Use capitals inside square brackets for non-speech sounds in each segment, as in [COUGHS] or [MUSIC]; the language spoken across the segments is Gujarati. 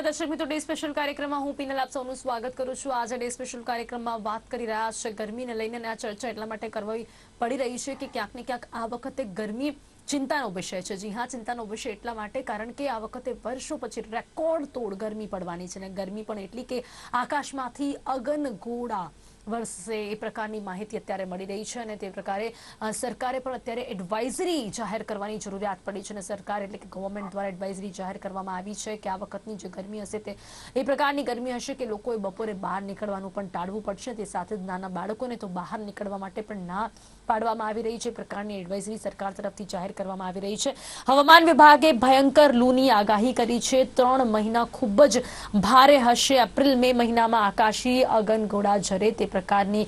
નમસ્કાર. દર્શક મિત્રો, ડે સ્પેશિયલ કાર્યક્રમમાં હું પીનલ આપ સૌનું સ્વાગત કરું છું. આજે ડે સ્પેશિયલ કાર્યક્રમમાં વાત કરી રહ્યા છે ગરમીને લઈને આ ચર્ચા એટલા માટે કરવી પડી રહી છે કે ક્યાંક ને ક્યાંક આ વખતે ગરમી ચિંતાનો વિષય છે. જી હા, ચિંતાનો વિષય એટલા માટે કારણ કે આ વખતે વર્ષો પછી રેકોર્ડ તોડ ગરમી પડવાની છે અને ગરમી પણ એટલી કે આકાશમાંથી અગન ગોળા વરસે એ પ્રકારની માહિતી અત્યારે મળી રહી છે અને તે પ્રકારે સરકારે પણ અત્યારે એડવાઇઝરી જાહેર કરવાની જરૂરિયાત પડી છે અને સરકાર એટલે કે ગવર્મેન્ટ દ્વારા એડવાઇઝરી જાહેર કરવામાં આવી છે કે આ વખતની જે ગરમી હશે તે, એ પ્રકારની ગરમી હશે કે લોકોએ બપોરે બહાર નીકળવાનું પણ ટાળવું પડશે. તે સાથે જ નાના બાળકોને તો બહાર નીકળવા માટે પણ ના પાડવામાં આવી રહી છે. પ્રકારની એડવાઇઝરી સરકાર તરફથી જાહેર કરવામાં આવી રહી છે. હવામાન વિભાગે ભયંકર લૂની આગાહી કરી છે. ત્રણ મહિના ખૂબ જ ભારે હશે. એપ્રિલ, મે મહિનામાં આકાશી અગનગોળા ઝરે તે પ્રકારની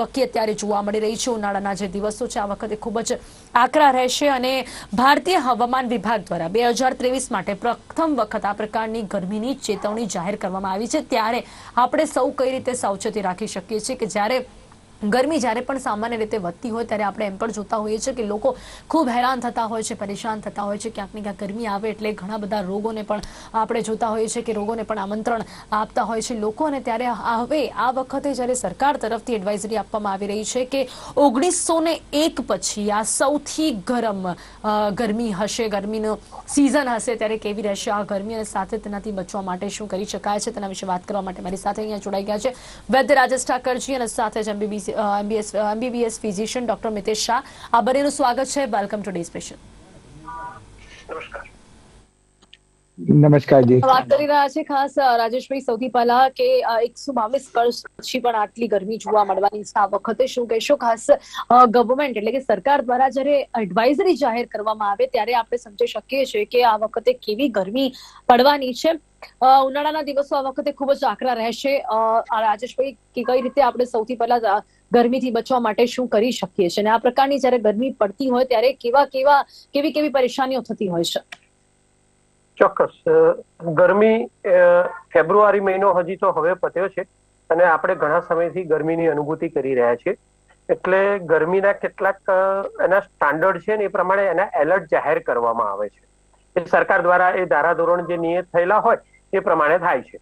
વકી અત્યારે જોવા મળી રહી છે. ઉનાળાના જે દિવસો છે, આ વખતે ખૂબ જ આકરા રહેશે અને ભારતીય હવામાન વિભાગ દ્વારા બે હજાર ત્રેવીસ માટે પ્રથમ વખત આ પ્રકારની ગરમીની ચેતવણી જાહેર કરવામાં આવી છે. ત્યારે આપણે સૌ કઈ રીતે સાવચેતી રાખી શકીએ છીએ કે જ્યારે ગરમી જ્યારે પણ સામાન્ય રીતે વધતી હોય ત્યારે આપણે એમ પણ જોતા હોઈએ છીએ કે લોકો ખૂબ હેરાન થતા હોય છે, પરેશાન થતા હોય છે. ક્યાંક ને ક્યાંક ગરમી આવે એટલે ઘણા બધા રોગોને પણ આપણે જોતા હોઈએ છીએ કે રોગોને પણ આમંત્રણ આપતા હોય છે લોકો. અને ત્યારે હવે આ વખતે જ્યારે સરકાર તરફથી એડવાઇઝરી આપવામાં આવી રહી છે કે ઓગણીસો એક પછી આ સૌથી ગરમ ગરમી હશે, ગરમીનો સિઝન હશે ત્યારે કેવી રહેશે? આ ગરમી અને સાથે તેનાથી બચવા માટે શું કરી શકાય છે? તેના વિશે વાત કરવા માટે મારી સાથે અહીંયા જોડાઈ ગયા છે. વૈદ્ય રાજેશ ઠાકરજી અને સાથે જ MBBS MBS MBBS physician doctor Mitesh Shah. આ બંનેનું સ્વાગત છે. Welcome today special. નમસ્કાર. નમસ્કાર જી. વાત કરી રહ્યા છે ખાસ રાજેશભાઈ સૌથી પહેલા કે એકસો બાવીસ વર્ષ પછી પણ આટલી ગરમી જોવા મળવાની છે. આ વખતે શું કહેશો? ખાસ ગવર્મેન્ટ એટલે કે સરકાર દ્વારા જ્યારે એડવાઇઝરી જાહેર કરવામાં આવે ત્યારે આપણે સમજી શકીએ છીએ કે આ વખતે કેવી ગરમી પડવાની છે. ઉનાળાના દિવસો આ વખતે ખૂબ જ આકરા રહેશે. અ, રાજેશભાઈ કે કઈ રીતે આપણે સૌથી પહેલા ગરમીથી બચવા માટે શું કરી શકીએ છીએ? અને આ પ્રકારની જ્યારે ગરમી પડતી હોય ત્યારે કેવા કેવા, કેવી કેવી પરેશાનીઓ થતી હોય છે? ચોક્કસ. ગરમી ફેબ્રુઆરી મહિનો હજી તો હવે પત્યો છે અને આપણે ઘણા સમયથી ગરમીની અનુભૂતિ કરી રહ્યા છીએ. એટલે ગરમીના કેટલાક એના સ્ટાન્ડર્ડ છે ને એ પ્રમાણે એના એલર્ટ જાહેર કરવામાં આવે છે. એ સરકાર દ્વારા એ ધારાધોરણ જે નિયત થયેલા હોય એ પ્રમાણે થાય છે.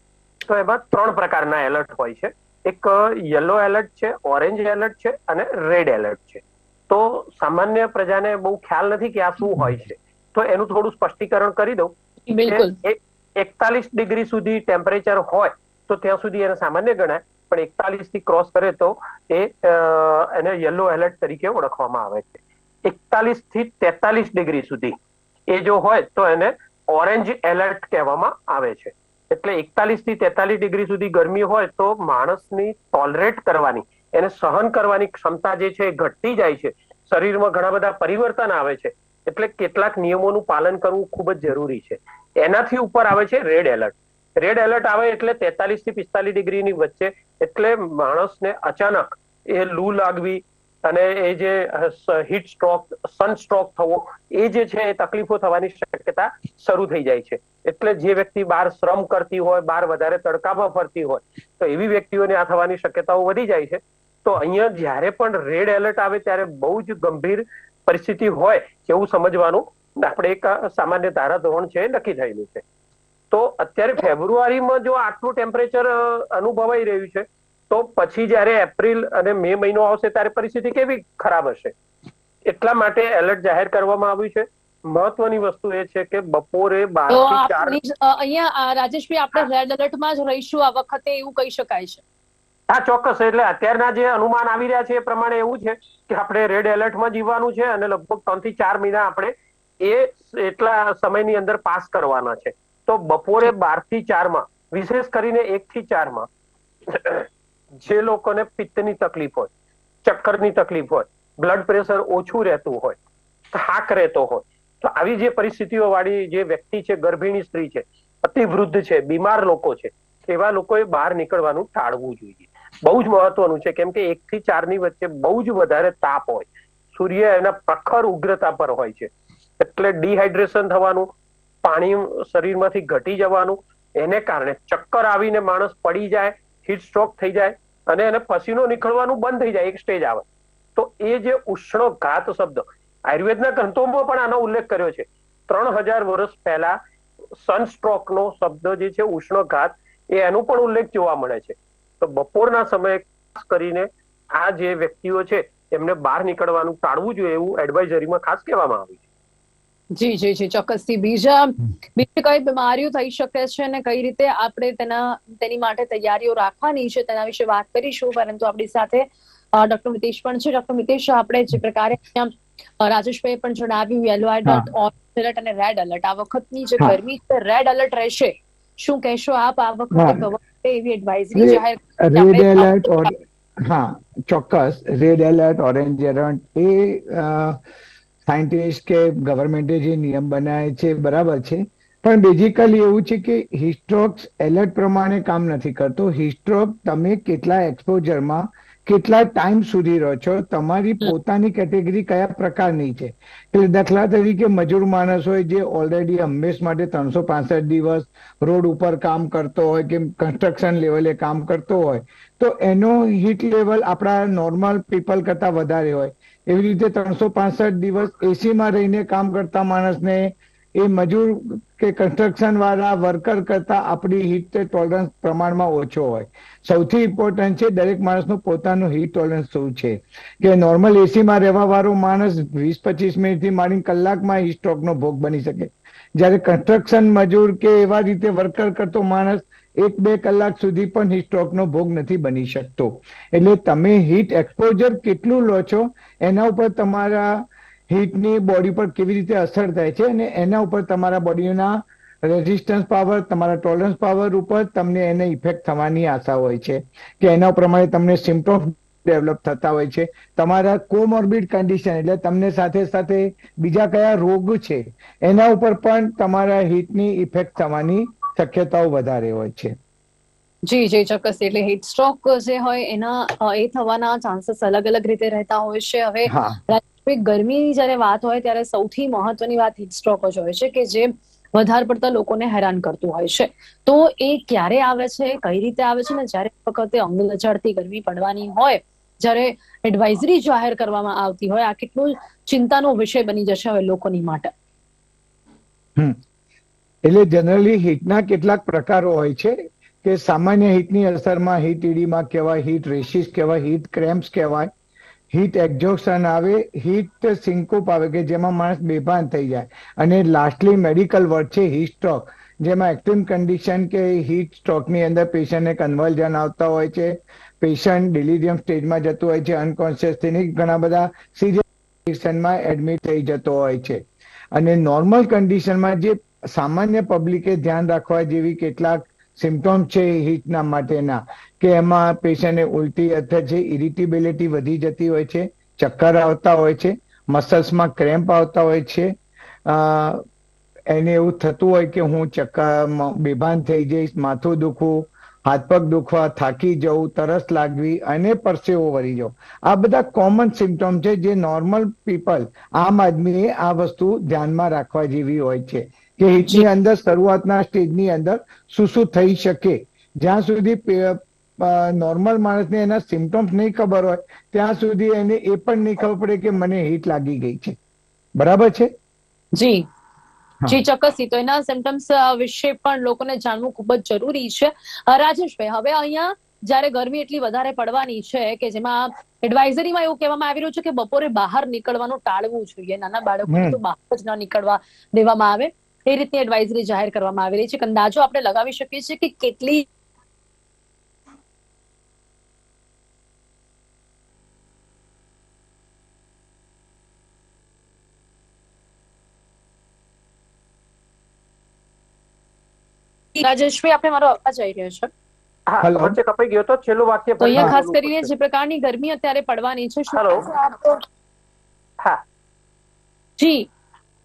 તો એમાં ત્રણ પ્રકારના એલર્ટ હોય છે. એક યલો એલર્ટ છે ઓરેન્જ એલર્ટ છે અને રેડ એલર્ટ છે. તો સામાન્ય પ્રજાને બહુ ખ્યાલ નથી કે આ શું હોય છે. તો એનું થોડું સ્પષ્ટીકરણ કરી દઉં એકતાલીસ ડિગ્રી સુધી ટેમ્પરેચર હોય તો ત્યાં સુધી એને સામાન્ય ગણાય પણ એકતાલીસથી ક્રોસ કરે તો એ એને યલો એલર્ટ તરીકે ઓળખવામાં આવે છે. એકતાલીસથી તેતાલીસ ડિગ્રી સુધી એ જો હોય તો એને ઓરેન્જ એલર્ટ કહેવામાં આવે છે. એટલે એકતાલીસથી તેતાલીસ ડિગ્રી સુધી ગરમી હોય તો માણસની ટોલરેટ કરવાની, એને સહન કરવાની ક્ષમતા જે છે એ ઘટતી જાય છે. શરીરમાં ઘણા બધા પરિવર્તન આવે છે. એટલે કેટલાક નિયમોનું પાલન કરવું ખૂબ જ જરૂરી છે. એનાથી ઉપર આવે છે રેડ એલર્ટ રેડ એલર્ટ આવે એટલે તેતાલીસથી પિસ્તાલીસ ડિગ્રીની વચ્ચે એટલે માણસને અચાનક એ લૂ લાગવી અને એ જે હીટ સ્ટ્રોક સન સ્ટ્રોક થવો, એ જે છે, એ તકલીફો થવાની શક્યતા શરૂ થઈ જાય છે. એટલે જે વ્યક્તિ બહાર શ્રમ કરતી હોય બહાર વધારે તડકામાં ફરતી હોય, તો એવી વ્યક્તિઓને આ થવાની શક્યતાઓ વધી જાય છે. તો અહીંયા જ્યારે પણ રેડ એલર્ટ આવે ત્યારે બહુ જ ગંભીર પરિસ્થિતિ હોય એવું સમજવાનું આપણે એક સામાન્ય ધારાધોરણ છે એ નક્કી થયેલું છે. તો અત્યારે ફેબ્રુઆરીમાં જો આટલું ટેમ્પરેચર અનુભવાઈ રહ્યું છે તો પછી જ્યારે એપ્રિલ અને મે મહિનો આવશે ત્યારે પરિસ્થિતિ કેવી ખરાબ હશે? એટલા માટે એલર્ટ જાહેર કરવામાં આવ્યું છે. મહત્વની વસ્તુ એ છે કે બપોરે બારથી ચાર અહીંયા રાજેશભાઈ આપણે રેડ એલર્ટમાં જ રહીશું આ વખતે એવું કહી શકાય છે. હા ચોક્કસ એટલે અત્યારના જે અનુમાન આવી રહ્યા છે એ પ્રમાણે એવું છે કે આપણે રેડ એલર્ટમાં જીવવાનું છે અને લગભગ ત્રણથી ચાર મહિના આપણે એ એટલા સમયની અંદર પાસ કરવાના છે. તો બપોરે બારથી ચારમાં વિશેષ કરીને એક થી ચારમાં જે લોકોને પિત્તની તકલીફ હોય, ચક્કરની તકલીફ હોય બ્લડ પ્રેશર ઓછું રહેતું હોય, થાક રહેતો હોય, તો આવી જે પરિસ્થિતિઓ વાળી જે વ્યક્તિ છે, ગર્ભિણી સ્ત્રી છે, અતિવૃદ્ધ છે, બીમાર લોકો છે, એવા લોકોએ બહાર નીકળવાનું ટાળવું જોઈએ. બહુ જ મહત્વનું છે, કેમ કે એક થી ચારની વચ્ચે બહુ જ વધારે તાપ હોય. સૂર્ય એના પ્રખર ઉગ્રતા પર હોય છે. એટલે ડિહાઇડ્રેશન થવાનું, પાણી શરીરમાંથી ઘટી જવાનું, એને કારણે ચક્કર આવીને માણસ પડી જાય હીટ સ્ટ્રોક થઈ જાય અને એને પસીનો નીકળવાનું બંધ થઈ જાય, એક સ્ટેજ આવે. તો એ જે ઉષ્ણઘાત શબ્દ, આયુર્વેદના ગ્રંથોમાં પણ આનો ઉલ્લેખ કર્યો છે. ત્રણ હજાર વર્ષ પહેલા સનસ્ટ્રોકનો શબ્દ જે છે, ઉષ્ણઘાત, એ એનો પણ ઉલ્લેખ જોવા મળે છે. તો બપોરના સમયે ખાસ કરીને આ જે વ્યક્તિઓ છે, એમને બહાર નીકળવાનું ટાળવું જોઈએ એવું એડવાઇઝરીમાં ખાસ કહેવામાં આવ્યું છે. જી જી જી ચોક્કસથી. બીજા બીજી કઈ બીમારીઓ થઈ શકે છે અને કઈ રીતે આપણે તેના તેની માટે તૈયારીઓ રાખવાની છે તેના વિશે વાત કરીશું. પરંતુ આપણી સાથે ડોક્ટર મિતેશ પણ છે. ડોક્ટર મિતેશ આપણે જે પ્રકારે રાજેશભાઈ પણ જણાવ્યું યેલો એલર્ટ ઓરેન્જ એલર્ટ અને રેડ એલર્ટ. આ વખતની જે ગરમી છે રેડ એલર્ટ રહેશે. શું કહેશો આપ આ વખતે. ગવર્મેન્ટે એવી એડવાઇઝરી જાહેર રેડ એલર્ટ હા ચોક્કસ. રેડ એલર્ટ ઓરેન્જ એલર્ટ એ સાયન્ટિસ્ટ કે ગવર્મેન્ટે જે નિયમ બનાવે છે બરાબર છે. પણ બેઝિકલી એવું છે કે હિસ્ટ્રોક્સ એલર્ટ પ્રમાણે કામ નથી કરતો. હિસ્ટ્રોક તમે કેટલા એક્સપોઝરમાં કેટલા ટાઈમ સુધી રહો છો તમારી પોતાની કેટેગરી કયા પ્રકારની છે? એટલે દાખલા તરીકે મજૂર માણસ હોય જે ઓલરેડી હંમેશ માટે ત્રણસો પાસઠ દિવસ રોડ ઉપર કામ કરતો હોય કે કન્સ્ટ્રક્શન લેવલે કામ કરતો હોય તો એનો હીટ લેવલ આપણા નોર્મલ પીપલ કરતા વધારે હોય. એવી રીતે ત્રણસો પાસઠ દિવસ એસીમાં રહીને કામ કરતા માણસને એ મજૂર કે કન્સ્ટ્રક્શન વાળા વર્કર કરતા આપણી હીટ ટોલરન્સ પ્રમાણમાં ઓછો હોય. સૌથી ઇમ્પોર્ટન્ટ છે દરેક માણસનું પોતાનું હીટ ટોલરન્સ શું છે? કે નોર્મલ એસીમાં રહેવા વાળો માણસ વીસ પચીસ મિનિટથી માંડીને કલાકમાં હીટ સ્ટ્રોકનો ભોગ બની શકે. જ્યારે કન્સ્ટ્રક્શન મજૂર કે એવા રીતે વર્કર કરતો માણસ એક બે કલાક સુધી પણ હીટ સ્ટ્રોકનો ભોગ નથી બની શકતો. એટલે તમે હીટ એક્સપોઝર કેટલું લો છો, એના ઉપર તમારા હીટની બોડી પર કેવી રીતે અસર થાય છે અને એના ઉપર તમારા બોડીના રેઝિસ્ટન્સ પાવર તમારા ટોલરન્સ પાવર ઉપર તમને એને ઇફેક્ટ થવાની આશા હોય છે. કે એના પ્રમાણે તમને સિમ્પટોમ્સ ડેવલપ થતા હોય છે. તમારા કોમોર્બિડ કન્ડિશન એટલે તમને સાથે સાથે બીજા કયા રોગ છે, એના ઉપર પણ તમારા હીટની ઇફેક્ટ થવાની શક્યતાઓ વધારે હોય છે. જી જી ચોક્કસ. એટલે હીટ સ્ટ્રોક જે હોય એના એ થવાના ચાન્સીસ અલગ અલગ રીતે રહેતા હોય છે. હવે ગરમીની જ્યારે વાત હોય ત્યારે સૌથી મહત્વની વાત હીટ સ્ટ્રોક જ હોય છે કે જે વધારે પડતા લોકોને હેરાન કરતું હોય છે. તો એ ક્યારે આવે છે કઈ રીતે આવે છે ને જ્યારે વખતે અંગ લજાડતી ગરમી પડવાની હોય જ્યારે એડવાઇઝરી જાહેર કરવામાં આવતી હોય આ કેટલું ચિંતાનો વિષય બની જશે હવે લોકોની માટે. એટલે જનરલી હીટના કેટલાક પ્રકારો હોય છે કે સામાન્ય હીટની અસરમાં હીટ ઈડીમાં કહેવાય હીટ રેશિસ કહેવાય હીટ ક્રેમ્પ્સ કહેવાય હીટ એક્ઝોક્શન આવે હીટ સિંકોપ આવે કે જેમાં માણસ બેભાન થઈ જાય. અને લાસ્ટલી મેડિકલ વર્ડ છે હીટ સ્ટ્રોક જેમાં એક્સ્ટ્રીમ કન્ડિશન કે હીટ સ્ટ્રોકની અંદર પેશન્ટને કન્વલ્જન આવતા હોય છે પેશન્ટ ડિલિરિયમ સ્ટેજમાં જતું હોય છે અનકોન્શિયસ થઈને ઘણા બધા સિરિયસ એડમિટ થઈ જતો હોય છે. અને નોર્મલ કન્ડિશનમાં જે સામાન્ય પબ્લિકે ધ્યાન રાખવા જેવી કેટલાક સિમ્ટોમ છે હીટના માટેના, કે એમાં પેશન્ટને ઉલટી અથવા જે ઇરિટેબિલિટી વધી જતી હોય છે, ચક્કર આવતા હોય છે મસલ્સમાં ક્રેમ્પ આવતા હોય છે એને એવું થતું હોય કે હું ચક્કર બેભાન થઈ જઈશ, માથું દુખવું, હાથ પગ દુખવા, થાકી જવું, તરસ લાગવી અને પરસેવો વળી જવો. આ બધા કોમન સિમ્ટોમ છે જે નોર્મલ પીપલ આમ આદમીએ આ વસ્તુ ધ્યાનમાં રાખવા જેવી હોય છે. કે હિટની અંદર શરૂઆતના સ્ટેજની અંદર શું શું થઈ શકે. જ્યાં સુધી નોર્મલ માણસને એના સિમ્ટમ્સ નહીં ખબર હોય ત્યાં સુધી એને એ પણ નહીં ખબર પડે કે મને હીટ લાગી ગઈ છે. બરાબર છે? જી. જી ચોક્કસ તો એના સિમ્ટમ્સ વિશે પણ લોકોને જાણવું ખૂબ જ જરૂરી છે. રાજેશભાઈ હવે અહીંયા જ્યારે ગરમી એટલી વધારે પડવાની છે કે જેમાં એડવાઇઝરીમાં એવું કહેવામાં આવી રહ્યું છે કે બપોરે બહાર નીકળવાનું ટાળવું જોઈએ. નાના બાળકોને તો બહાર જ ન નીકળવા દેવામાં આવે. એ રીતની એડવાઇઝરી જાહેર કરવામાં આવી રહી છે? કે અંદાજો આપણે લગાવી શકીએ છીએ કે કેટલી રાજેશભાઈ આપણે મારો અવાજ આવી રહ્યો છે. વચ્ચે કપાઈ ગયો તો છેલ્લું વાક્ય તો અહીંયા ખાસ કરીને જે પ્રકારની ગરમી અત્યારે પડવાની છે? હા. જી.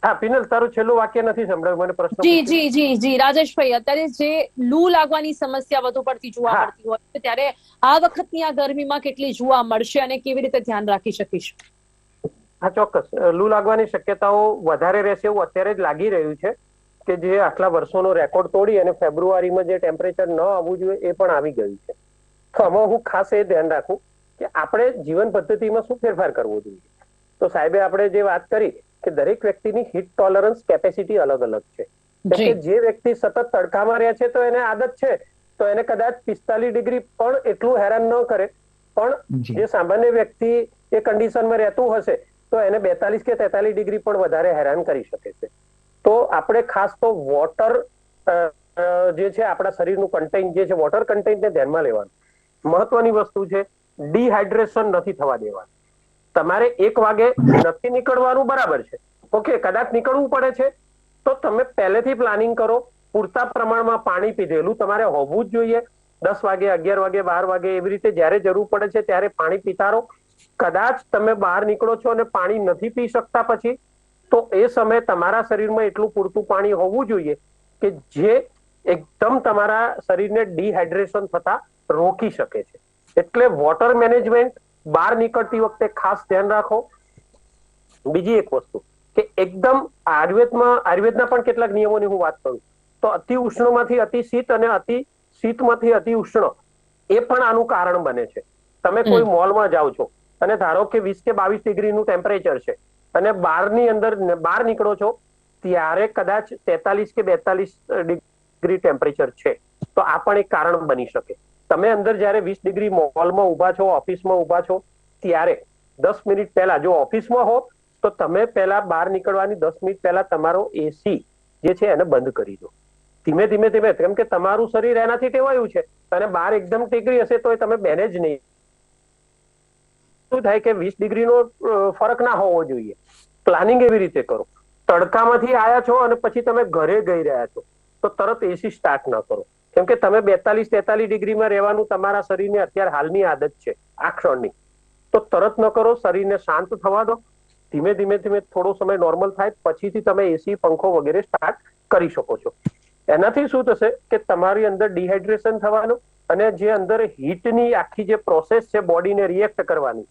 હા પિનલ તારું છેલ્લું વાક્ય નથી સંભળાયું મને પ્રશ્ન જી જી જી જી રાજેશભાઈ અત્યારે જે લૂ લાગવાની સમસ્યા વધુ પડતી જોવા મળતી હોય છે ત્યારે આ વખતની આ ગરમીમાં કેટલી જોવા મળશે અને કેવી રીતે ધ્યાન રાખી શકીશું? હા ચોક્કસ. લૂ લાગવાની શક્યતાઓ વધારે રહેશે એવું અત્યારે જ લાગી રહ્યું છે કે જે આટલા વર્ષોનો રેકોર્ડ તોડી અને ફેબ્રુઆરીમાં જે ટેમ્પરેચર ન આવવું જોઈએ એ પણ આવી ગયું છે. તો આમાં હું ખાસ એ ધ્યાન રાખું કે આપણે જીવન પદ્ધતિમાં શું ફેરફાર કરવો જોઈએ. તો સાહેબે આપણે જે વાત કરી કે દરેક વ્યક્તિની હીટ ટોલરન્સ કેપેસિટી અલગ અલગ છે. જે. વ્યક્તિ સતત તડકામાં રહે છે તો એને આદત છે. તો એને કદાચ પિસ્તાલીસ ડિગ્રી પણ એટલું હેરાન ન કરે. પણ જે. સામાન્ય વ્યક્તિ એ કન્ડિશનમાં રહેતું હશે તો એને બેતાલીસ કે તેતાલીસ ડિગ્રી પણ વધારે હેરાન કરી શકે છે. તો આપણે ખાસ તો વોટર જે છે આપણા શરીરનું કન્ટેન્ટ જે છે વોટર કન્ટેન્ટને ધ્યાનમાં લેવાનું. મહત્વની વસ્તુ છે ડિહાઇડ્રેશન નથી થવા દેવાનું. તમારે એક વાગે નથી નીકળવાનું બરાબર છે. ઓકે, કદાચ નીકળવું પડે છે. તો તમે પહેલેથી પ્લાનિંગ કરો, પૂરતા પ્રમાણમાં પાણી પીધેલું તમારે હોવું જ જોઈએ. દસ વાગે, અગિયાર વાગે, બાર વાગે એવી રીતે જ્યારે જરૂર પડે છે ત્યારે પાણી પીતા રહો કદાચ તમે બહાર નીકળો છો અને પાણી નથી પી શકતા પછી, તો એ સમયે તમારા શરીરમાં એટલું પૂરતું પાણી હોવું જોઈએ કે જે એકદમ તમારા શરીરને ડિહાઇડ્રેશન થતા રોકી શકે છે. એટલે વોટર મેનેજમેન્ટ બહાર નીકળતી વખતે ખાસ ધ્યાન રાખો. બીજી એક વસ્તુ કે એકદમ આયુર્વેદમાં આયુર્વેદના પણ કેટલાક નિયમોની હું વાત કરું. તો અતિ ઉષ્ણમાંથી અતિ શીત અને અતિ શીતમાંથી અતિ ઉષ્ણ એ પણ આનું કારણ બને છે. તમે કોઈ મોલમાં જાઓ છો અને ધારો કે વીસ કે બાવીસ ડિગ્રીનું ટેમ્પરેચર છે અને બહારની અંદર બહાર નીકળો છો ત્યારે કદાચ તેતાલીસ કે બેતાલીસ ડિગ્રી ટેમ્પરેચર છે. તો આ પણ એક કારણ બની શકે. તમે અંદર જ્યારે વીસ ડિગ્રી મોલમાં ઊભા છો, ઓફિસમાં ઊભા છો, ત્યારે દસ મિનિટ પહેલા જો ઓફિસમાં હો તો તમે પહેલા બહાર નીકળવાની દસ મિનિટ પહેલા તમારો એસી જે છે એને બંધ કરી દો. ધીમે ધીમે ધીમે, કેમ કે તમારું શરીર એનાથી ટેવાયું છે. અને બહાર એકદમ ટેકરી હશે તો તમે બેને જ નહીં. શું થાય કે વીસ ડિગ્રીનો ફરક ના હોવો જોઈએ. પ્લાનિંગ એવી રીતે કરો. તડકામાંથી આયા છો અને પછી તમે ઘરે ગઈ રહ્યા છો. તો તરત એસી સ્ટાર્ટ ન કરો. કેમ કે તમે બેતાલીસ તેતાલીસ ડિગ્રીમાં રહેવાનું તમારા શરીરને અત્યારે હાલની આદત છે આ ક્ષણની. તો તરત ન કરો શરીરને શાંત થવા દો. ધીમે ધીમે ધીમે થોડો સમય નોર્મલ થાય પછીથી તમે એસી પંખો વગેરે સ્ટાર્ટ કરી શકો છો. એનાથી શું થશે કે તમારી અંદર ડિહાઇડ્રેશન થવાનું અને જે અંદર હીટની આખી જે પ્રોસેસ છે બોડીને રિએક્ટ કરવાની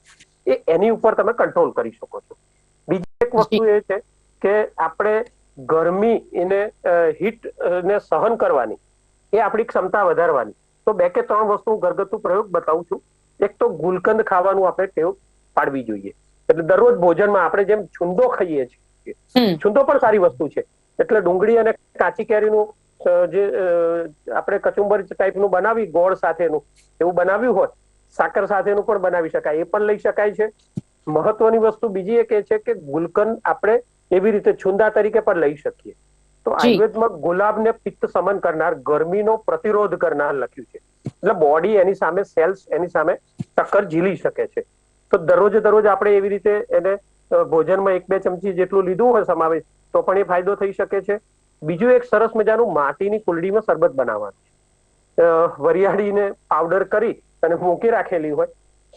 એ એની ઉપર તમે કંટ્રોલ કરી શકો છો. બીજી એક વસ્તુ એ છે કે આપણે ગરમી એને હીટ ને સહન કરવાની એ આપણી ક્ષમતા વધારવાની. તો બે કે ત્રણ વસ્તુ ઘરગથ્થુ પ્રયોગ બતાવું છું. એક તો ગુલકંદ ખાવાનું આપણે ટેવ પાડવી જોઈએ. એટલે દરરોજ ભોજનમાં આપણે જેમ છુંદો ખાઈએ છીએ. છુંદો પણ સારી વસ્તુ છે. એટલે ડુંગળી અને કાચી કેરીનું જે આપણે કચુંબર ટાઈપનું બનાવી ગોળ સાથેનું એવું બનાવ્યું હોય સાકર સાથેનું પણ બનાવી શકાય. એ પણ લઈ શકાય છે. મહત્વની વસ્તુ બીજી એક એ છે કે ગુલકંદ આપણે એવી રીતે છુંદા તરીકે પણ લઈ શકીએ. તો આયુર્વેદમાં ગુલાબને પિત્ત સમન કરનાર ગરમીનો પ્રતિરોધ કરનાર લખ્યું છે. એટલે બોડી એની સામે સેલ્સ એની સામે ટક્કર ઝીલી શકે છે. તો દરરોજે દરરોજ આપણે એવી રીતે એને ભોજનમાં એક બે ચમચી જેટલું લીધું હોય સમાવેશ તો પણ એ ફાયદો થઈ શકે છે. બીજું એક સરસ મજાનું માટીની કુલડીમાં શરબત બનાવવાનું વરિયાળીને પાવડર કરી અને મૂકી રાખેલી હોય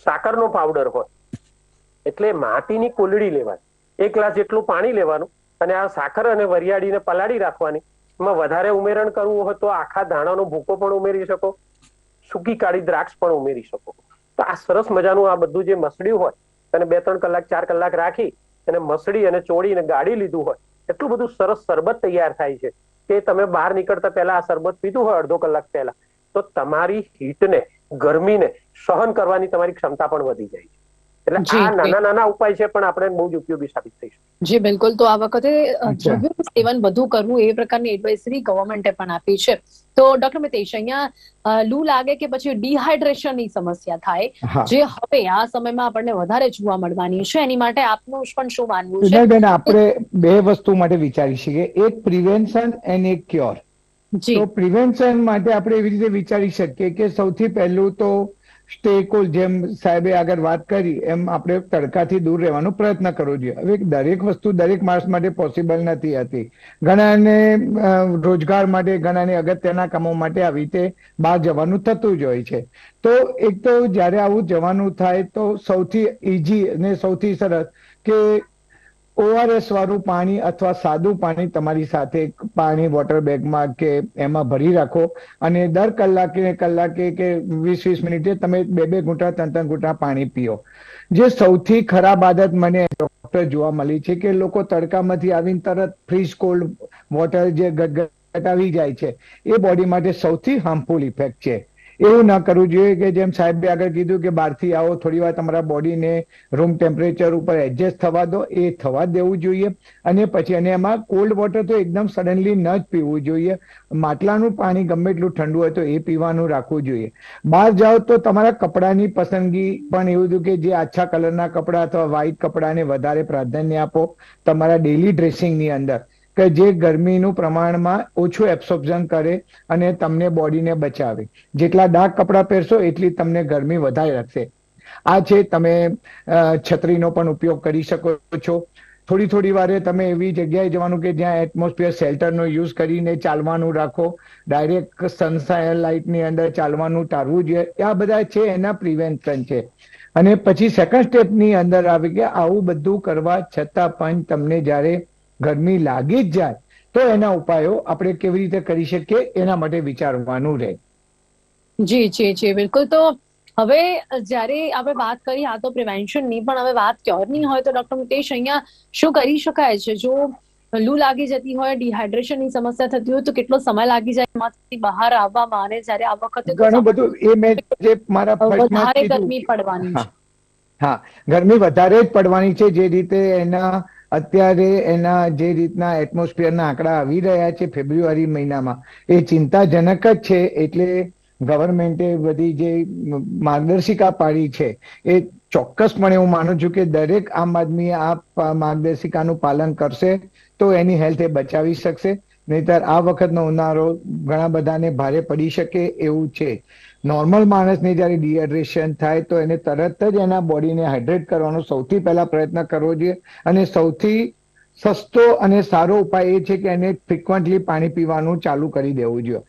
સાકરનો પાવડર હોય. એટલે માટીની કુલડી લેવાની. એક ગ્લાસ જેટલું પાણી લેવાનું અને આ સાકર અને વરિયાળીને પલાળી રાખવાની. એમાં વધારે ઉમેરણ કરવું હોય તો આખા ધાણાનો ભૂકો પણ ઉમેરી શકો, સૂકી કાળી દ્રાક્ષ પણ ઉમેરી શકો. તો આ સરસ મજાનું આ બધું જે મસળ્યું હોય અને બે ત્રણ કલાક, ચાર કલાક રાખી અને મસળી અને ચોળી અને ગાળી લીધું હોય, એટલું બધું સરસ શરબત તૈયાર થાય છે કે તમે બહાર નીકળતા પહેલા આ શરબત પીધું હોય અડધો કલાક પહેલા, તો તમારી હીટને, ગરમીને સહન કરવાની તમારી ક્ષમતા પણ વધી જાય છે. એટલે આ નાના નાના ઉપાય છે પણ આપણે બહુ જ ઉપયોગી સાબિત થઈ શકે જી બિલકુલ. તો આ વખતે દ્રવ્ય સેવન વધુ કરવું એ પ્રકારની એડવાઇસરી ગવર્મેન્ટે પણ આપી છે. તો ડોક્ટર મિતેશ અહીંયા લૂ લાગે કે પછી ડિહાઇડ્રેશનની સમસ્યા થાય જે હવે આ સમયમાં આપણને વધારે જોવા મળવાની છે. એની માટે આપનું પણ શું માનવું છે? બેન આપણે બે વસ્તુ માટે વિચારી શકીએ. એક પ્રિવેન્શન એન્ડ એક ક્યોર જી. તો પ્રિવેન્શન માટે આપણે એવી રીતે વિચારી શકીએ કે સૌથી પહેલું તો સ્ટે કુલ જેમ સાહેબે આગળ વાત કરી, એમ આપણે તડકાથી દૂર રહેવાનો પ્રયત્ન કરવો જોઈએ. હવે દરેક વસ્તુ દરેક માણસ માટે પોસિબલ નથી હતી ઘણાને રોજગાર માટે, ઘણાને અગત્યના કામો માટે આવી રીતે બહાર જવાનું થતું જ હોય છે. તો એક તો જ્યારે આવું જવાનું થાય તો સૌથી ઈઝી અને સૌથી સરસ કે ઓઆરએસ વાળું પાણી અથવા સાદું પાણી તમારી સાથે પાણી વોટર બેગમાં કે એમાં ભરી રાખો અને દર કલાકે કલાકે કે વીસ વીસ મિનિટે તમે બે બે ઘૂંટા ત્રણ ત્રણ ઘૂંટા પાણી પીઓ. જે સૌથી ખરાબ આદત મને ડોક્ટર જોવા મળી છે કે લોકો તડકામાંથી આવીને તરત ફ્રીઝ કોલ્ડ વોટર જે ગટગટાવી જાય છે, એ બોડી માટે સૌથી હાર્મફુલ ઇફેક્ટ છે. એવું ના કરવું જોઈએ કે જેમ સાહેબે આગળ કીધું કે બહારથી આવો, થોડી વાર તમારા બોડીને રૂમ ટેમ્પરેચર ઉપર એડજસ્ટ થવા દો, એ થવા દેવું જોઈએ. અને પછી, અને એમાં કોલ્ડ વોટર તો એકદમ સડનલી ન જ પીવું જોઈએ. માટલાનું પાણી ગમે એટલું ઠંડુ હોય તો એ પીવાનું રાખવું જોઈએ. બહાર જાઓ તો તમારા કપડાની પસંદગી પણ એવું હતું કે જે આછા કલરના કપડા અથવા વ્હાઈટ કપડાને વધારે પ્રાધાન્ય આપો તમારા ડેલી ડ્રેસિંગની અંદર. કે જે ગરમીનું પ્રમાણમાં ઓછું એબ્સોર્પ્શન કરે અને તમને બોડીને બચાવે. જેટલા ડાર્ક કપડાં પહેરશો એટલી તમને ગરમી વધારે રાખશે આ છે તમે છત્રીનો પણ ઉપયોગ કરી શકો છો. થોડી થોડી વારે તમે એવી જગ્યાએ જવાનું કે જ્યાં એટમોસ્ફિયર શેલ્ટરનો યુઝ કરીને ચાલવાનું રાખો. ડાયરેક્ટ સનલાઇટની અંદર ચાલવાનું ટાળવું જોઈએ. આ બધા છે એના પ્રિવેન્શન છે. અને પછી સેકન્ડ સ્ટેપની અંદર આવી કે આવું બધું કરવા છતાં પણ તમને જ્યારે ગરમી લાગી જ જાય તો એના ઉપાયો આપણે કેવી રીતે કરી શકીએ એના માટે વિચારવાનું રહે. જી જી જી બિલકુલ. તો હવે જ્યારે આપણે વાત કરી આ તો પ્રિવેન્શનની પણ હવે વાત ક્યોરની હોય તો ડોક્ટર મુકેશ અહીંયા શું કરી શકાય છે? જો લૂ લાગી જતી હોય ડિહાઇડ્રેશનની સમસ્યા થતી હોય તો કેટલો સમય લાગી જાય? એમાંથી બહાર આવવામાં અને જ્યારે આ વખતે ઘણું બધું એ મેં જે મારા વધારે ગરમી પડવાની છે. હા ગરમી વધારે જ પડવાની છે જે રીતે એના અત્યારે એના જે રીતના એટમોસ્ફિયરના આંકડા આવી રહ્યા છે ફેબ્રુઆરી મહિનામાં, એ ચિંતાજનક જ છે, એટલે ગવર્મેન્ટે બધી જે માર્ગદર્શિકા પાડી છે, એ ચોક્કસપણે હું માનું છું કે દરેક આમ આદમી આ માર્ગદર્શિકાનું પાલન કરશે, તો એની હેલ્થ એ બચાવી શકશે. નહીતર આ વખતનો ઉનાળો ઘણા બધાને ભારે પડી શકે એવું છે. નોર્મલ માણસને જ્યારે ડિહાઇડ્રેશન થાય તો એને તરત જ એના બોડીને હાઇડ્રેટ કરવાનો સૌથી પહેલા પ્રયત્ન કરવો જોઈએ. અને સૌથી સસ્તો અને સારો ઉપાય એ છે કે એને ફ્રિકવન્ટલી પાણી પીવાનું ચાલુ કરી દેવું જોઈએ.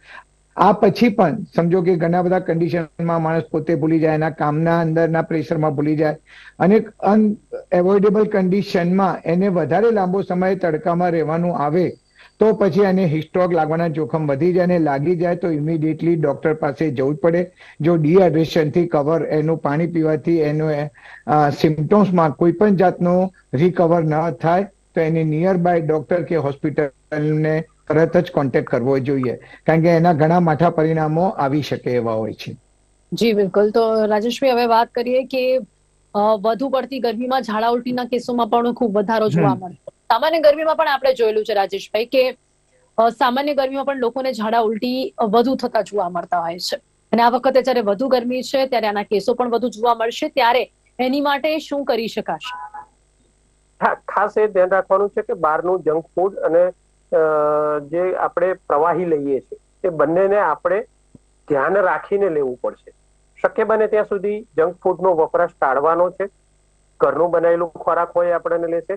આ પછી પણ સમજો કે ઘણા બધા કન્ડિશનમાં માણસ પોતે ભૂલી જાય, એના કામના અંદરના પ્રેશરમાં ભૂલી જાય. અને અનએવોઇડેબલ કન્ડિશનમાં એને વધારે લાંબો સમય તડકામાં રહેવાનું આવે તો પછી એને હિસ્ટ્રોક લાગવાના જોખમ વધી જાય અને લાગી જાય તો ઇમિડિયેટલી ડોક્ટર પાસે જવું જ પડે. જો ડિહાઇડ્રેશનથી કવર એનું પાણી પીવાથી એનું સિમ્ટોમ્સમાં કોઈ પણ જાતનું રિકવર ન થાય તો એની નિયર બાય ડોક્ટર કે હોસ્પિટલને તરત જ કોન્ટેક્ટ કરવો જોઈએ. કારણ કે એના ઘણા માઠા પરિણામો આવી શકે એવા હોય છે. જી બિલકુલ. તો રાજેશભાઈ હવે વાત કરીએ કે વધુ પડતી ગરમીમાં ઝાડા ઉલટીના કેસોમાં પણ ખૂબ વધારો જોવા મળે સામાન્ય ગરમીમાં પણ આપણે જોયેલું છે, રાજેશભાઈ, કે સામાન્ય ગરમીમાં પણ લોકોને ઝાડા ઉલટી વધુ થતા જોવા મળતા હોય છે. અને આ વખતે જ્યારે વધુ ગરમી છે, ત્યારે આના કેસો પણ વધુ જોવા મળશે. ત્યારે એની માટે શું કરી શકાશે? ખાસ એ ધ્યાન રાખવાનું છે કે બહારનું જંક ફૂડ અને જે આપણે પ્રવાહી લઈએ છીએ, એ બંનેને આપણે ધ્યાન રાખીને લેવું પડશે. શક્ય બને ત્યાં સુધી જંક ફૂડનો વપરાશ ટાળવાનો છે. ઘરનું બનાવેલું ખોરાક હોય આપણે આપણને લેશે.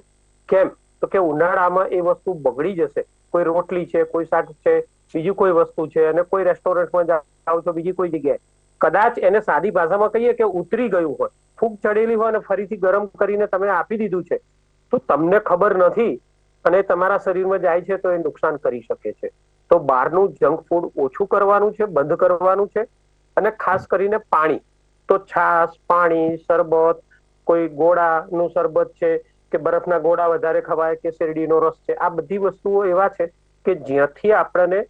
કેમ? તો કે ઉનાળામાં એ વસ્તુ બગડી જશે. કોઈ રોટલી છે, કોઈ શાક છે, બીજી કોઈ વસ્તુ છે અને કોઈ રેસ્ટોરન્ટમાં જાઓ છો, બીજી કોઈ જગ્યાએ. કદાચ એને સાદી ભાષામાં કહીએ કે ઉતરી ગયું હોય. ફૂગ ચડેલી હોય અને ફરીથી ગરમ કરીને તમે આપી દીધું છે. તો તમને ખબર નથી અને તમારા શરીરમાં જાય છે તો એ નુકસાન કરી શકે છે. તો બહારનું જંક ફૂડ ઓછું કરવાનું છે, બંધ કરવાનું છે અને ખાસ કરીને પાણી. તો છાશ, પાણી, શરબત, કોઈ ગોળાનું શરબત છે કે બરફના ગોળા વધારે ખવાય કે શેરડીનો રસ છે. આ બધી વસ્તુઓ એવા છે કે જ્યાંથી આપણને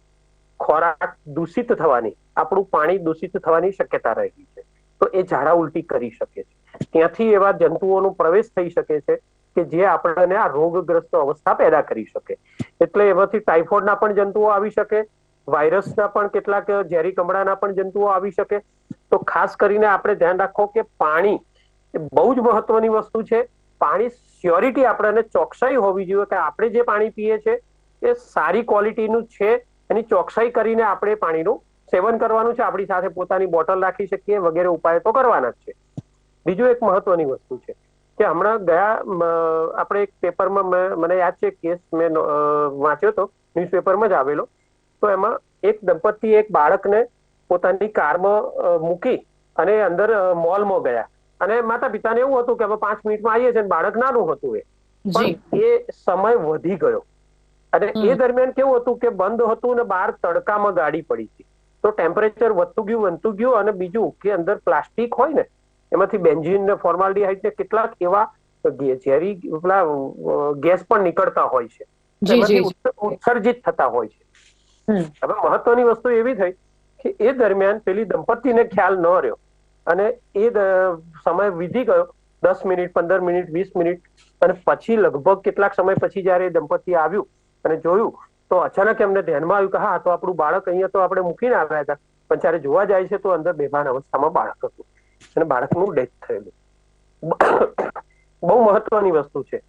ખોરાક દૂષિત થવાની, આપણું પાણી દૂષિત થવાની શક્યતા રહેલી છે. તો એ ઝાડા ઉલટી કરી શકે છે. ત્યાંથી એવા જંતુઓનો પ્રવેશ થઈ શકે છે કે જે આપણને આ રોગગ્રસ્ત અવસ્થા પેદા કરી શકે. એટલે એમાંથી ટાઇફોઇડના પણ જંતુઓ આવી શકે, વાયરસના પણ કેટલાક ઝેરી કમળાના પણ જંતુઓ આવી શકે. તો ખાસ કરીને આપણે ધ્યાન રાખો કે પાણી એ બહુ જ મહત્વની વસ્તુ છે. પાણી સ્યોરિટી આપણને ચોકસાઈ હોવી જોઈએ કે આપણે જે પાણી પીએ છે, એ સારી ક્વોલિટીનું છે. એની ચોકસાઈ કરીને આપણે પાણીનું સેવન કરવાનું છે. આપણી સાથે પોતાની બોટલ રાખી શકીએ, વગેરે ઉપાય તો કરવાના જ છે. બીજું એક મહત્વની વસ્તુ છે કે હમણાં ગયા આપણે એક પેપરમાં મને યાદ છે કેસ મેં વાંચ્યો હતો ન્યૂઝપેપરમાં જ આવેલો. તો એમાં એક દંપતી, એક બાળકને પોતાની કારમાં મૂકી અને અંદર મોલમાં ગયા. અને માતા પિતાને એવું હતું કે અમે પાંચ મિનિટમાં આવીએ છીએ બાળક નાનું હતું એ. પણ એ સમય વધી ગયો. અને એ દરમિયાન કેવું હતું કે બંધ હતું ને બહાર તડકામાં ગાડી પડી હતી. તો ટેમ્પરેચર વધતું ગયું વધતું ગયું અને બીજું કે અંદર પ્લાસ્ટિક હોય ને એમાંથી બેન્ઝીન ને ફોર્માલ્ડીહાઇડ ને કેટલાક એવા ઝેરી પેલા ગેસ પણ નીકળતા હોય છે. ઉત્સર્જિત થતા હોય છે. હવે મહત્વની વસ્તુ એવી થઈ કે એ દરમિયાન પેલી દંપતીને ખ્યાલ ન રહ્યો. અને એ સમય વીતી ગયો. દસ મિનિટ પંદર મિનિટ વીસ મિનિટ અને પછી લગભગ કેટલાક સમય પછી જયારે દંપતી આવ્યું અને જોયું તો અચાનક એમને ધ્યાનમાં આવ્યું કે હા તો આપણું બાળક અહીંયા તો આપણે મૂકીને આવ્યા હતા. પણ જ્યારે જોવા જાય છે તો અંદર બેભાન અવસ્થામાં બાળક હતું. અને બાળકનું ડેથ થયેલું. [COUGHS] બહુ મહત્વની વસ્તુ છે.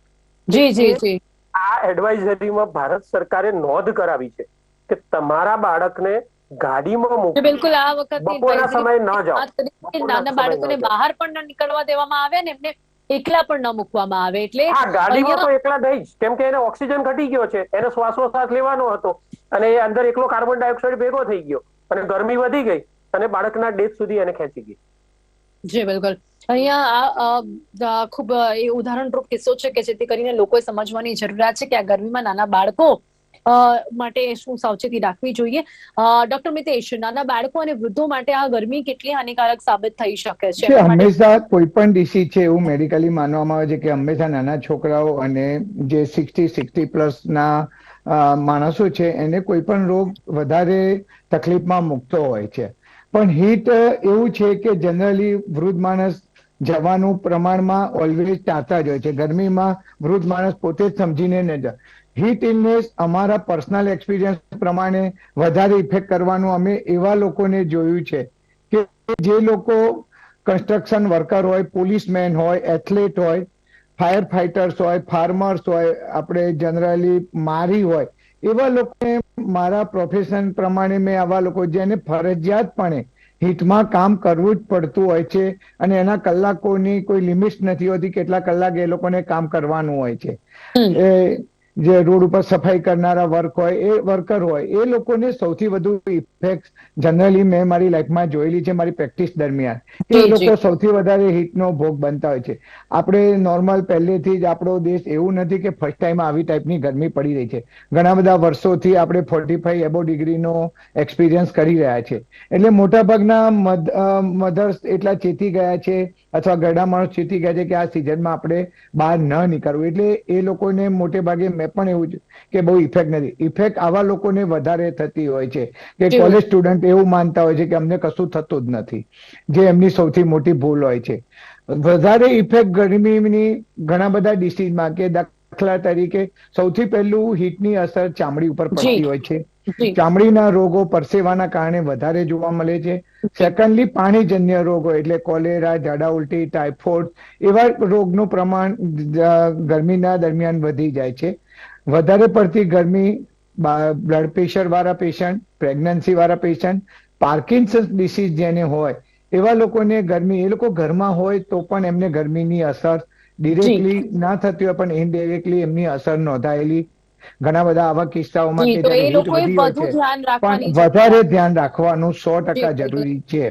જી જી જી. આ એડવાઇઝરીમાં ભારત સરકારે નોંધ કરાવી છે કે તમારા બાળકને ગાડીમાં મૂકી બિલકુલ આ વખતે બપોરના સમયે ન જાઓ. નાના બાળકોને બહાર પણ ન નીકળવા દેવામાં આવે ને એમને એકલા પણ ન મૂકવામાં આવે એટલે હા ગાડીમાં તો એકલા નહીં કેમ કે એને ઓક્સિજન ઘટી ગયો છે. એને શ્વાસોશ્વાસ લેવાનો હતો. અને એ અંદર એકલો કાર્બન ડાયોક્સાઇડ ભેગો થઈ ગયો. અને ગરમી વધી ગઈ અને બાળકના ડેથ સુધી એને ખેંચી ગઈ. જી બિલકુલ. અહીંયા આ ખૂબ એ ઉદાહરણરૂપ કિસ્સો છે કે જેથી કરીને લોકોએ સમજવાની જરૂરિયાત છે કે આ ગરમીમાં નાના બાળકો માટે શું સાવચેતી રાખવી જોઈએ? ડોક્ટર મિતેશ નાના બાળકો અને વૃદ્ધો માટે આ ગરમી કેટલી હાનિકારક સાબિત થઈ શકે છે? હંમેશા કોઈ પણ ડિસીઝ છે એવું મેડિકલી માનવામાં આવે છે કે હંમેશા નાના છોકરાઓ અને જે સિક્સટી સિક્સટી પ્લસ ના માણસો છે એને કોઈ પણ રોગ વધારે તકલીફમાં મૂકતો હોય છે. પણ હીટ એવું છે કે જનરલી વૃદ્ધ માણસ જવાનું પ્રમાણમાં ઓલવેઝ ચાહતા જ હોય છે. ગરમીમાં વૃદ્ધ માણસ પોતે જ સમજીને ન જાય. હીટ ઇલનેસ અમારા પર્સનલ એક્સપિરિયન્સ પ્રમાણે વધારે ઇફેક્ટ કરવાનું અમે એવા લોકોને જોયું છે કે જે લોકો કન્સ્ટ્રક્શન વર્કર હોય પોલીસમેન હોય એથ્લેટ હોય ફાયર ફાઇટર્સ હોય ફાર્મર્સ હોય, આપણે જનરલી મારી હોય, એવા લોકોને મારા પ્રોફેશન પ્રમાણે મેં આવા લોકો જેને ફરજિયાતપણે હીટમાં કામ કરવું જ પડતું હોય છે અને એના કલાકોની કોઈ લિમિટ નથી હોતી કેટલા કલાક એ લોકોને કામ કરવાનું હોય છે. એ જે રોડ ઉપર સફાઈ કરનારા વર્ક હોય એ વર્કર હોય એ લોકોને સૌથી વધુ ઇફેક્ટ જનરલી મેં મારી લાઈફમાં જોયેલી છે મારી પ્રેક્ટિસ દરમિયાન. કે એ લોકો સૌથી વધારે હિટનો ભોગ બનતા હોય છે. આપણે નોર્મલ પહેલેથી જ આપણો દેશ એવું નથી કે ફર્સ્ટ ટાઈમ આવી ટાઈપની ગરમી પડી રહી છે. ઘણા બધા વર્ષોથી આપણે ફોર્ટી ફાઈવ એબો ડિગ્રીનો એક્સપિરિયન્સ કરી રહ્યા છે. એટલે મોટાભાગના મધર્સ એટલા ચેતી ગયા છે અથવા ગરડા માણસ ચેતી ગયા છે કે આ સિઝનમાં આપણે બહાર ન નીકળવું. એટલે એ લોકોને મોટે ભાગે મેં પણ એવું છે કે બહુ ઇફેક્ટ નથી. ઇફેક્ટ આવા લોકોને વધારે થતી હોય છે કે કોલેજ સ્ટુડન્ટ એવું માનતા હોય છે કે અમને કશું થતું જ નથી જે એમની સૌથી મોટી ભૂલ હોય છે. વધારે ઇફેક્ટ ગરમીની ઘણા બધા ડિસીઝમાં કે દાખલા તરીકે સૌથી પહેલું હીટની અસર ચામડી ઉપર પડતી હોય છે. ચામડીના રોગો પરસેવાના કારણે વધારે જોવા મળે છે. સેકન્ડલી પાણીજન્ય રોગો એટલે કોલેરા ઝાડા ઉલટી ટાઇફોઇડ એવા રોગનું પ્રમાણ ગરમીના દરમિયાન વધી જાય છે. વધારે પડતી ગરમી બ્લડ પ્રેશર વાળા પેશન્ટ પ્રેગ્નન્સી વાળા પેશન્ટ પાર્કિન્સન્સ ડિસીઝ જેને હોય એવા લોકોને ગરમી એ લોકો ઘરમાં હોય તો પણ એમને ગરમીની અસર ડિરેક્ટલી ના થતી હોય પણ ઇનડિરેક્ટલી એમની અસર નોંધાયેલી. ઘણા બધા આવા કિસ્સાઓમાં પણ વધારે ધ્યાન રાખવાનું સો ટકા. જરૂરી છે.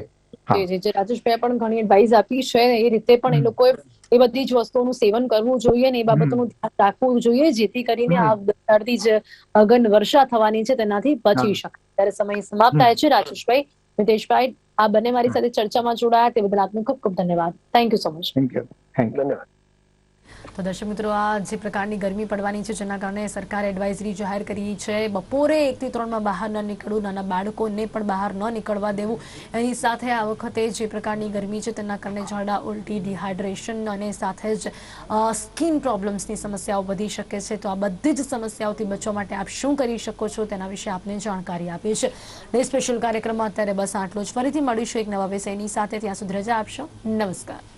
રાજેશભાઈ પણ ઘણી એડવાઇસ આપી છે એ રીતે પણ એ. લોકોએ એ બધી જ વસ્તુઓનું સેવન કરવું જોઈએ ને એ બાબતોનું ધ્યાન રાખવું જોઈએ જેથી કરીને આ દર્દી જ અગન વર્ષા થવાની છે તેનાથી બચી શકે શકાય. ત્યારે સમય સમાપ્ત થાય છે રાજેશભાઈ મિતેશભાઈ આ બંને મારી સાથે ચર્ચામાં જોડાયા તે બદલ આપનું ખૂબ ખૂબ ધન્યવાદ. Thank you so much thank you thank you ધન્યવાદ. તો દર્શક મિત્રો, આ જે પ્રકારની ગરમી પડવાની છે, જેના કારણે સરકારે એડવાઇઝરી જાહેર કરી છે, બપોરે એકથી ત્રણમાં બહાર ન નીકળવું, નાના બાળકોને પણ બહાર ન નીકળવા દેવું. એની સાથે આ વખતે જે પ્રકારની ગરમી છે, તેના કારણે ઝાડા ઉલટી ડિહાઇડ્રેશન અને સાથે જ સ્કિન પ્રોબ્લેમ્સની સમસ્યાઓ વધી શકે છે. તો આ બધી જ સમસ્યાઓથી બચવા માટે આપ શું કરી શકો છો, તેના વિશે આપને જાણકારી આપી છે ડે સ્પેશિયલ કાર્યક્રમમાં અત્યારે બસ આટલું જ. ફરીથી મળીશું એક નવા વિષયની સાથે. ત્યાં સુધી રજા આપશો. નમસ્કાર.